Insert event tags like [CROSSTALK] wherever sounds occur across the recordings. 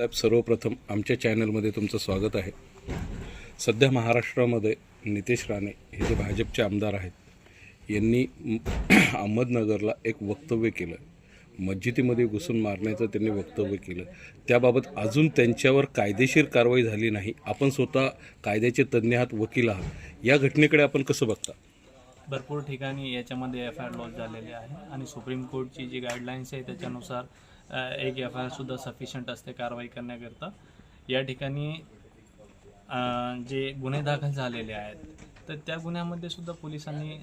साहेब सर्वप्रथम आमच्या चॅनलमध्ये तुमचं स्वागत आहे. सध्या महाराष्ट्रामध्ये नितेश राणे हे जे भाजपचे आमदार आहेत यांनी [CLEARS THROAT] अहमदनगरला एक वक्तव्य केलं. मस्जिदीमध्ये घुसून मारण्याचं त्यांनी वक्तव्य केलं. त्याबाबत अजून त्यांच्यावर कायदेशीर कारवाई झाली नाही. आपण स्वतः कायद्याचे तज्ज्ञ आहात वकील आहात. या घटनेकडे आपण कसं बघता? भरपूर ठिकाणी याच्यामध्ये एफ आय आर लॉन्च झालेले आहे आणि सुप्रीम कोर्टची जी गाईडलाईन्स आहे त्याच्यानुसार एक एफ आय आरसुद्धा सफिशियंट असते कारवाई करण्याकरता. या ठिकाणी जे गुन्हे दाखल झालेले आहेत तर त्या गुन्ह्यामध्ये सुद्धा पोलिसांनी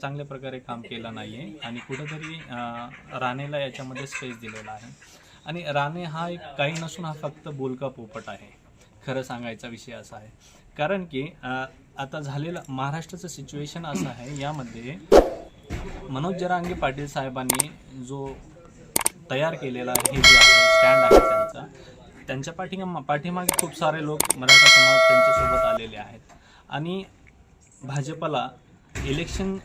चांगल्या प्रकारे काम केलं नाही आहे आणि कुठंतरी राणेला याच्यामध्ये स्पेस दिलेला आहे. आणि राणे हा एक काही नसून हा फक्त बोलका पोपट आहे. खरं सांगायचा विषय असा आहे. कारण की आता झालेलं महाराष्ट्राचं सिच्युएशन असं आहे. यामध्ये मनोज जरांगे पाटील साहेबांनी जो तयार केलेला हे जे आहे स्टँड आहे त्यांचा. त्यांच्या पाठीमा पाठीमागे खूप सारे लोक मराठा समाज त्यांच्यासोबत आलेले आहेत. आणि भाजपला इलेक्शन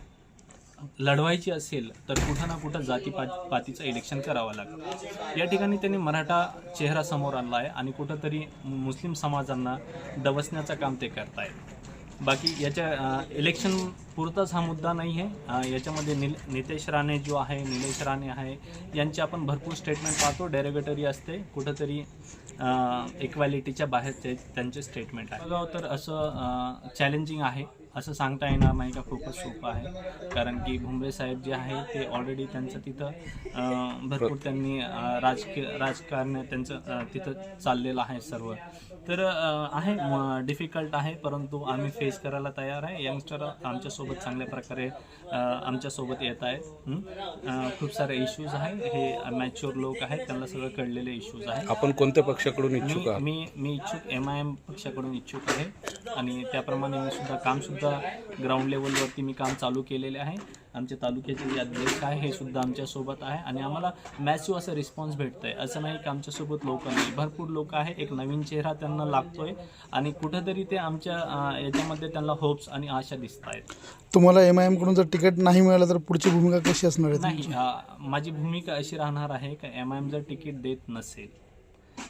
लढवायची असेल तर कुठं ना कुठं जाती पा पातीचं इलेक्शन करावं लागतं. या ठिकाणी त्यांनी मराठा चेहरा समोर आणला आहे आणि कुठंतरी मुस्लिम समाजांना डवसण्याचं काम ते करतायत. बाकी याच्या इलेक्शन पुरताच हा मुद्दा नाही आहे. याच्यामध्ये निल नितेश राणे जो आहे निलेश राणे आहे यांचे आपण भरपूर स्टेटमेंट पाहतो. डेरेगेटरी असते. कुठंतरी इक्वॅलिटीच्या बाहेर ते त्यांचे स्टेटमेंट आहे. तर असं चॅलेंजिंग आहे. असं सांगता येणार नाही का? खूपच सोपं आहे. कारण की भुमरे साहेब जे आहे ते ऑलरेडी त्यांचं तिथं भरपूर त्यांनी राजकीय राजकारण त्यांचं तिथं चाललेलं आहे सर्व. तर आहे डिफिकल्ट आहे परंतु आम्ही फेस करायला तयार आहे. यंगस्टर आमच्यासोबत चांगल्या प्रकारे आमच्यासोबत येत आहेत. खूप सारे इश्यूज आहे. हे मॅच्युअर लोक आहेत. त्यांना सगळं कळलेले इश्यूज आहेत. आपण कोणत्या पक्षाकडून इच्छुक मी मी इच्छुक एम आय एम पक्षाकडून इच्छुक आहे. आणि त्याप्रमाणे मी सुद्धा काम सुद्धा ग्राउंड लेवलवरती मी काम चालू केलेले आहे. आमच्या तालुक्याचे जे अध्यक्ष आहे हे सुद्धा आमच्यासोबत आहे आणि आम्हाला मॅसिव असं रिस्पॉन्स भेटतं आहे असं नाही की आमच्यासोबत लोक नाही. भरपूर लोक आहे. एक नवीन चेहरा त्यांना लागतोय आणि कुठंतरी ते आमच्या याच्यामध्ये त्यांना होप्स आणि आशा दिसत आहेत. तुम्हाला एम आय एमकडून जर तिकीट नाही मिळालं तर पुढची भूमिका कशी असणार आहे नाही माझी भूमिका अशी राहणार आहे का एम आय एम जर तिकीट देत नसेल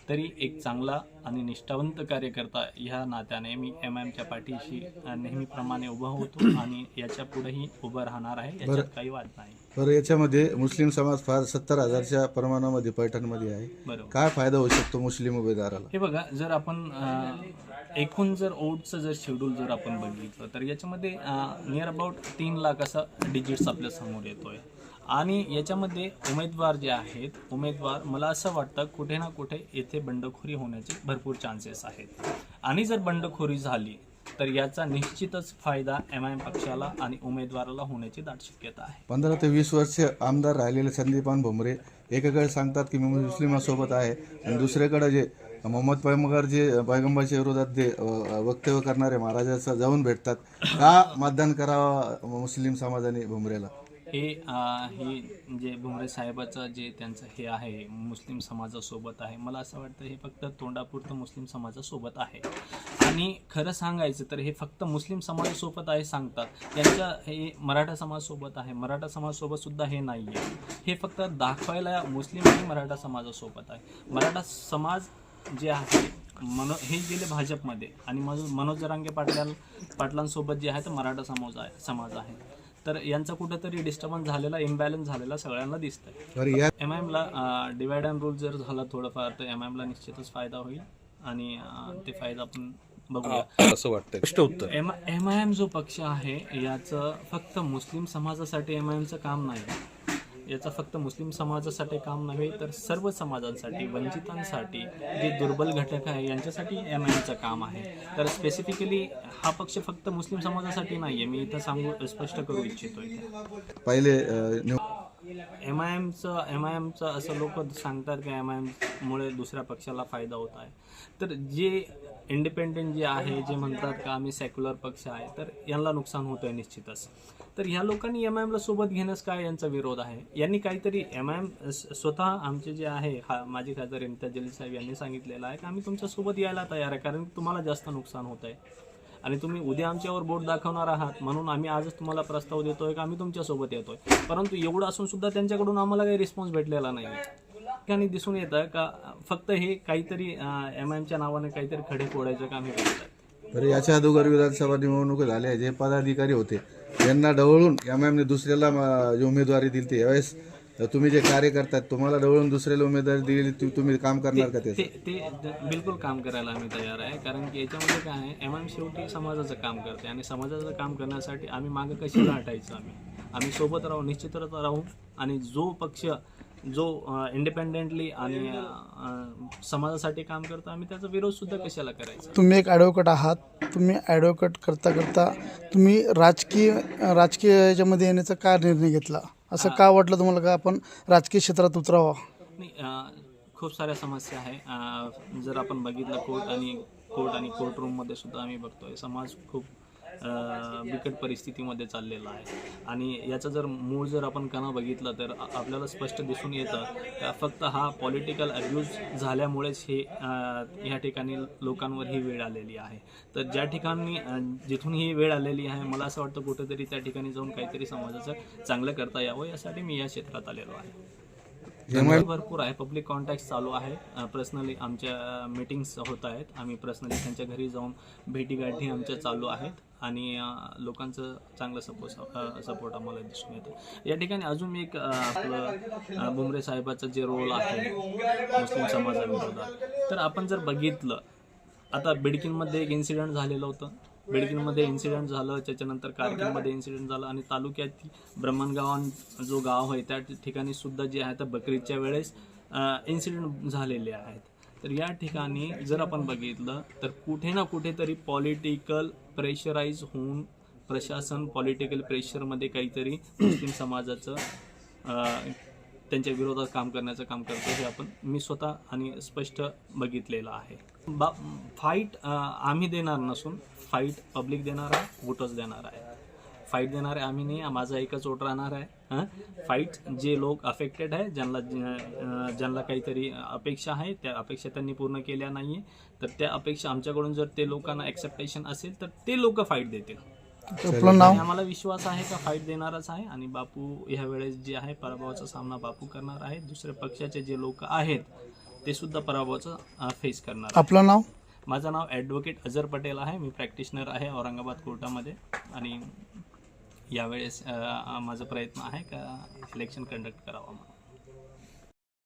तरी एक चांगला आणि निष्ठावंत कार्यकर्ता ह्या नात्याने मी एम एमच्या पाठीशी नेहमीप्रमाणे उभा होतो [CLEARS THROAT] आणि याच्या पुढेही उभं राहणार आहे याच्यात काही वाद नाही. बरं याच्यामध्ये मुस्लिम समाज फार सत्तर हजारच्या प्रमाणामध्ये पैठणमध्ये आहे. बरोबर. काय फायदा होऊ शकतो मुस्लिम उमेदवाराला हे बघा जर आपण एकूण जर ओटचं जर शेड्यूल जर आपण बघितलं तर याच्यामध्ये नियर अबाउट तीन लाख असा डिजिट्स आपल्यासमोर येतोय. आणि याच्यामध्ये उमेदवार जे आहेत उमेदवार मला असं वाटतं कुठे ना कुठे येथे बंडखोरी होण्याचे भरपूर चान्सेस आहेत. आणि जर बंडखोरी झाली तर याचा निश्चितच फायदा एम आय एम पक्षाला आणि उमेदवाराला होण्याची दाट शक्यता आहे. पंधरा ते वीस वर्ष आमदार राहिलेले संदीपान भुमरे एकाकडे सांगतात की मी मुस्लिमासोबत आहे. आणि दुसरीकडे जे मोहम्मद पैगंबर जे पैगंबरच्या विरोधात जे वक्तव्य करणारे महाराजाचं जाऊन भेटतात का मतदान करावा मुस्लिम समाजाने भुमरेला? हे हे जे भुमरे साहेबाचं जे त्यांचं हे आहे मुस्लिम समाजासोबत आहे मला असं वाटतं हे फक्त तोंडापुरतं मुस्लिम समाजासोबत आहे. आणि खरं सांगायचं तर हे फक्त मुस्लिम समाजासोबत आहे सांगतात. त्यांच्या हे मराठा समाजासोबत आहे मराठा समाजासोबत सुद्धा हे नाही आहे हे फक्त दाखवायला मुस्लिम आणि मराठा समाजासोबत आहे. मराठा समाज जे आहे मनो हे गेले भाजपमध्ये. आणि मनोज मनोज जरांगे पाटलां पाटलांसोबत जे आहे तर मराठा समाज आहे समाज आहे. तर यांचा कुठंतरी डिस्टर्बन्स झालेला इम्बॅलन्स झालेला सगळ्यांना दिसतंय. एम आय एमला डिवाइड अँड रूल जर झाला थोडंफार तर एम आय एमला निश्चितच फायदा होईल आणि ते फायदा आपण बघूया. असं वाटतंय. स्पष्ट उत्तर. एम एम आय एम जो पक्ष आहे याचं फक्त मुस्लिम समाजासाठी एम आय एमचं काम नाही. याचं फक्त मुस्लिम समाजासाठी काम नव्हे तर सर्व समाजांसाठी वंचितांसाठी जे दुर्बल घटक आहे यांच्यासाठी एम आय एमचं काम आहे. तर स्पेसिफिकली हा पक्ष फक्त मुस्लिम समाजासाठी नाही आहे मी इथं सांगू स्पष्ट करू इच्छितो इथे. पहिले एम आय एमचं एम आय एमचं असं लोक सांगतात की एम आय एममुळे दुसऱ्या पक्षाला फायदा होत आहे. तर जे इंडिपेंडेंट जे आहे जे म्हणतात का आम्ही सेक्युलर पक्ष आहे तर यांना नुकसान होतं आहे निश्चितच. तर ह्या लोकांनी एम आय एमला सोबत घेण्यास काय यांचा विरोध आहे? यांनी काहीतरी एम आय एम स्वतः आमचे जे आहे हा माजी खासदार इम्तियाज जलील साहेब यांनी सांगितलेलं आहे की आम्ही तुमच्यासोबत यायला तयार आहे कारण तुम्हाला जास्त नुकसान होत आहे आणि तुम्ही उद्या आमच्यावर बोट दाखवणार आहात म्हणून आम्ही आजच तुम्हाला प्रस्ताव देतोय का आम्ही तुमच्यासोबत येतोय. परंतु एवढं असून सुद्धा त्यांच्याकडून आम्हाला काही रिस्पॉन्स भेटलेला नाही. ठिकाणी दिसून येतं का फक्त हे काहीतरी एम एमच्या नावाने काहीतरी खडे फोडायचं काम हे करतात. बरं याच्या अगोदर विधानसभा निवडणुका झाल्या जे पदाधिकारी होते यांना डवळून एम एमने दुसऱ्याला उमेदवारी दिली ती यावेळेस तुम्ही जे कार्य करतात तुम्हाला डवळून दुसऱ्याला उमेदवारी दिली ती तुम्ही काम करणार का ते ते बिलकुल काम करायला आम्ही तयार आहे कारण की याच्यामध्ये काय आहे एम एम शेवटी समाजाचं काम करते आणि समाजाचं काम करण्यासाठी आम्ही मागं कशाला हटायचं आम्ही? आम्ही सोबत राहू निश्चितच राहू आणि जो पक्ष जो इंडिपेंडेंटली आणि समाजासाठी काम करतो आम्ही त्याचा विरोध सुद्धा कशाला करायचा? तुम्ही एक ॲडव्होकेट आहात तुम्ही ॲडव्होकेट करता करता तुम्ही राजकीय राजकीय याच्यामध्ये येण्याचा का निर्णय घेतला? असं का वाटलं तुम्हाला का आपण राजकीय क्षेत्रात उतरावं? नाही अं, खूप साऱ्या समस्या आहे. अं, जर आपण बघितलं कोर्ट आणि कोर्ट आणि कोर्ट रूममध्ये सुद्धा आम्ही बघतोय. समाज खूप बिकट परिस्थितीमध्ये चाललेला आहे. आणि याचा जर मूळ जर आपण कणा बघितलं तर आपल्याला स्पष्ट दिसून येतं का फक्त हा पॉलिटिकल अब्यूज झाल्यामुळेच हे ह्या ठिकाणी लोकांवर ही वेळ आलेली आहे. तर ज्या ठिकाणी जिथून ही वेळ आलेली आहे मला असं वाटतं कुठेतरी त्या ठिकाणी जाऊन काहीतरी समाजाचं चांगलं करता यावं यासाठी मी या क्षेत्रात आलेलो आहे. भरपूर आहे. पब्लिक कॉन्टॅक्ट चालू आहे. पर्सनली आमच्या मीटिंग्स होत आहेत. आम्ही पर्सनली त्यांच्या घरी जाऊन भेटीगाठी आमच्या चालू आहेत. आणि लोकांचं चांगलं सपोर्ट सपोर्ट आम्हाला दिसून येतो. या ठिकाणी अजून एक आपलं बुमरे साहेबाचं जे रोल आहे मुस्लिम समाजाविरोधात. तर आपण जर बघितलं आता बिडकीनमध्ये एक इन्सिडेंट झालेलं होतं. बिडकीनमध्ये इन्सिडेंट झालं त्याच्यानंतर कारखानमध्ये इन्सिडेंट झालं आणि तालुक्यात ब्रह्मणगावान जो गाव आहे त्या ठिकाणी सुद्धा जे आहे तर बकरीच्या वेळेस इन्सिडेंट झालेले आहेत. तर या ठिकाणी जर आपण बघितलं तर कुठे ना कुठेतरी पॉलिटिकल प्रेशराईज होऊन प्रशासन पॉलिटिकल प्रेशरमध्ये काहीतरी मुस्लिम समाजाचं त्यांच्या विरोधात काम करण्याचं काम करतो हे आपण मी स्वतः आणि स्पष्ट बघितलेलं आहे. बा फाईट आम्ही देणार नसून फाईट पब्लिक देणार आहे वोटर्स देणार आहे. फाईट देणार आहे आम्ही नाही माझा एकच वोट राहणार आहे हां? फाईट जे लोक अफेक्टेड आहे ज्यांना ज्यांना काहीतरी अपेक्षा आहे त्या अपेक्षा त्यांनी पूर्ण केल्या नाही आहे तर त्या अपेक्षा आमच्याकडून जर ते लोकांना ॲक्सेप्टेशन असेल तर ते लोक फाईट देतील. आपलं नाव? आणि आम्हाला विश्वास आहे का फाईट देणारच आहे? आणि बापू ह्या वेळेस जे आहे पराभवाचा सामना बापू करणार आहे. दुसऱ्या पक्षाचे जे लोक आहेत ते सुद्धा पराभवाचा फेस करणार आहे. आपलं नाव? माझं नाव ॲडव्होकेट अजर पटेल आहे. मी प्रॅक्टिशनर आहे औरंगाबाद कोर्टामध्ये. आणि यावेळेस अ, माझा प्रयत्न आहे का इलेक्शन कंडक्ट करावा म्हणून.